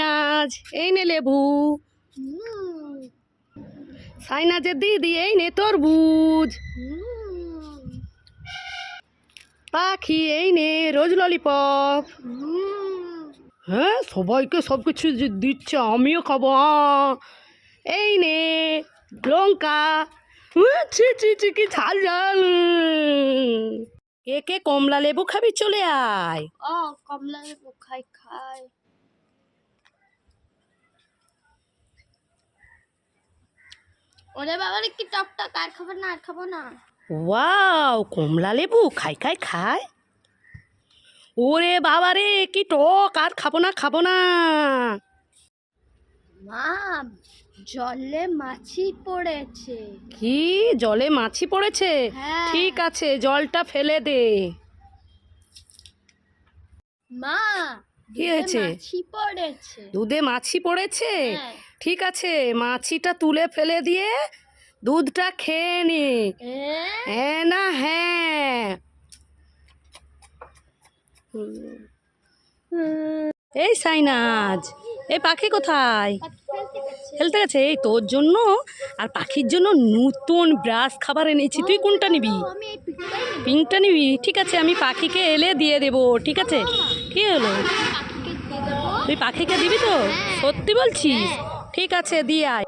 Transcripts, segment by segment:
সাইনাজ এই নে লেবু। সাইনাজের দিদি এই নে তরবুজ পাখি এই নে রোজ ললিপপ। হ্যাঁ সবাইকে সব কিছু দিচ্ছে আমিও খাব। এই নে লঙ্কা। ছি ছি ছি কি ঝাল ঝাল। কে কে কমলা লেবু খাবি? চলে আয়। ও কমলা লেবু খাই খাই। ওরে বাবা কি টক টক আর খাব না আর খাব না। ওয়াও কমলা লেবু খাই খাই খাই। ওরে বাবা রে কি টক আর খাব না খাব না। মা জলে মাছি পড়েছে। কি? জলে মাছি পড়েছে? হ্যাঁ। ঠিক আছে জলটা ফেলে দে। মা কি দুধে হয়েছে? মাছি পড়েছে দুধে মাছি পড়েছে হ্যাঁ। ঠিক আছে মাছিটা তুলে ফেলে দিয়ে দুধটা খেয়ে নে এ? হ্যাঁ না হ্যাঁ এই সাইনাজ এই পাখি কোথায়। খেলতে গেছে এই তোর জন্য আর পাখির জন্য নতুন ব্রাশ খাবার এনেছি তুই কোনটা নেব। পিঙ্কটা নিবি ঠিক আছে আমি পাখিকে এলে দিয়ে দেবো ঠিক আছে কি হলো? তুই পাখিকে দিবি তো? সত্যি বলছিস? ঠিক আছে দিয়ে আয়।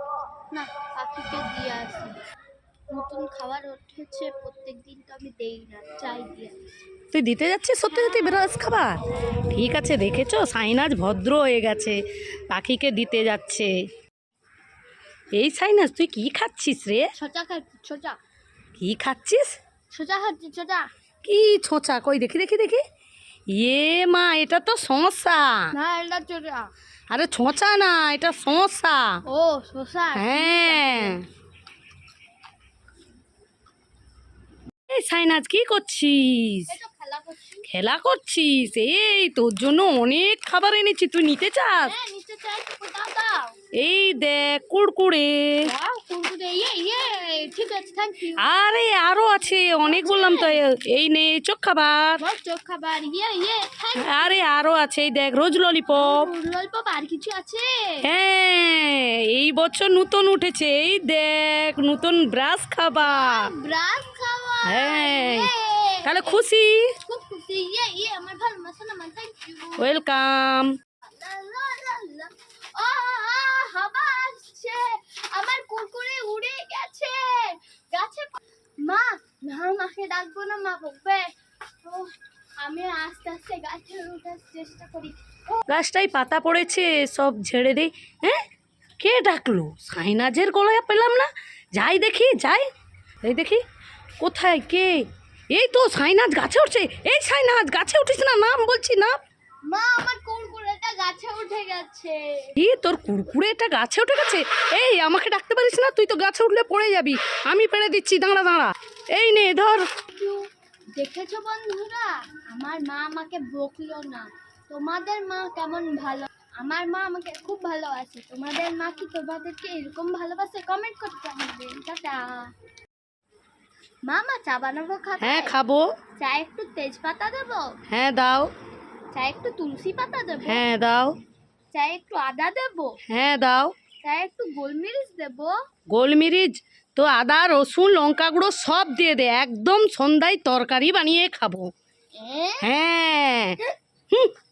না পাখিকে দিয়ে আসি। নতুন খাবার উঠেছে প্রত্যেক দিন তো আমি দেই না চাই দিয়ে তুই দিতে যাচ্ছিস সত্যি সত্যি ব্রাশ খাবার? ঠিক আছে দেখেছ? সাইনাজ ভদ্র হয়ে গেছে পাখিকে দিতে যাচ্ছে। এই সাইনাজ তুই কি খাচ্ছিস রে? খাচ্ছি ছোটা কি খাচ্ছিস? ছোটা খাচ্ছি কি ছোঁচা? কই দেখি দেখি দেখি। ইয়ে মা এটা তো সমস্যা না এটা আরে ছোঁচা না এটা সমস্যা ও শসা হ্যাঁ। এই সাইনাজ কি করছিস? খেলা করছিস? এই তোর জন্য অনেক খাবার এনেছি তুই নিতে চাস? হ্যাঁ নিচে চাই এই দেখ কুড়কুড়ে। ইয়ে ইয়ে আরে আরও আছে অনেক বললাম তো এই নে চোখ খাবার। খাবার ইয়ে আরে আরও আছে এই দেখ রোজ ললিপপ আর কিছু আছে? হ্যাঁ এই বছর নতুন উঠেছে এই দেখ নতুন ব্রাশ খাবার। ব্রাশ খাওয়া হ্যাঁ। তাহলে খুশি? খুব খুশি ইয়ে ইয়ে আমার ভালো মাসানা মান ওয়েলকাম না মাকে ডাকবো না মা বকবে। ও, আমি আস্তে আস্তে গাছে ওঠার চেষ্টা করি। গাছটাই পাতা পড়েছে সব ঝেড়ে দেই হ্যাঁ? কে ডাকলো? সাইনাজের গলায় পেলাম না। যাই দেখি যাই। এই দেখি কোথায় কে? এই তো সাইনাজ গাছে উঠছে। এই সাইনাজ গাছে উঠিস না নাম বলছি না মা আমার কুরকুরেটা গাছে উঠে গেছে। কি তোর কুরকুরে এটা গাছে উঠে গেছে? এই আমাকে ডাকতে পারিস না? তুই তো গাছে উঠলে পড়ে যাবি। আমি পেড়ে দিচ্ছি দাঁড়া দাঁড়া। এই নে ধর। দেখেছ বন্ধুরা আমার মা আমাকে বকলো না। তোমাদের মা কেমন ভালো? আমার মা আমাকে খুব ভালোবাসে। তোমাদের মা কি তোমাদেরকে এরকম ভালোবাসে? কমেন্ট করতে জানাবেন টাটা। মা মা চা বানাবো খাবে? হ্যাঁ খাব। চা একটু তেজপাতা দেবো? হ্যাঁ দাও। চা একটু তুলসী পাতা দেবো? হ্যাঁ দাও। চাই একটু আদা দেবো? হ্যাঁ দাও। চাই একটু গোলমরিচ দেবো? গোলমরিচ তো আদা রসুন লঙ্কা গুঁড়ো সব দিয়ে দে। একদম সন্ধ্যায় তরকারি বানিয়ে খাব? হ্যাঁ। হুম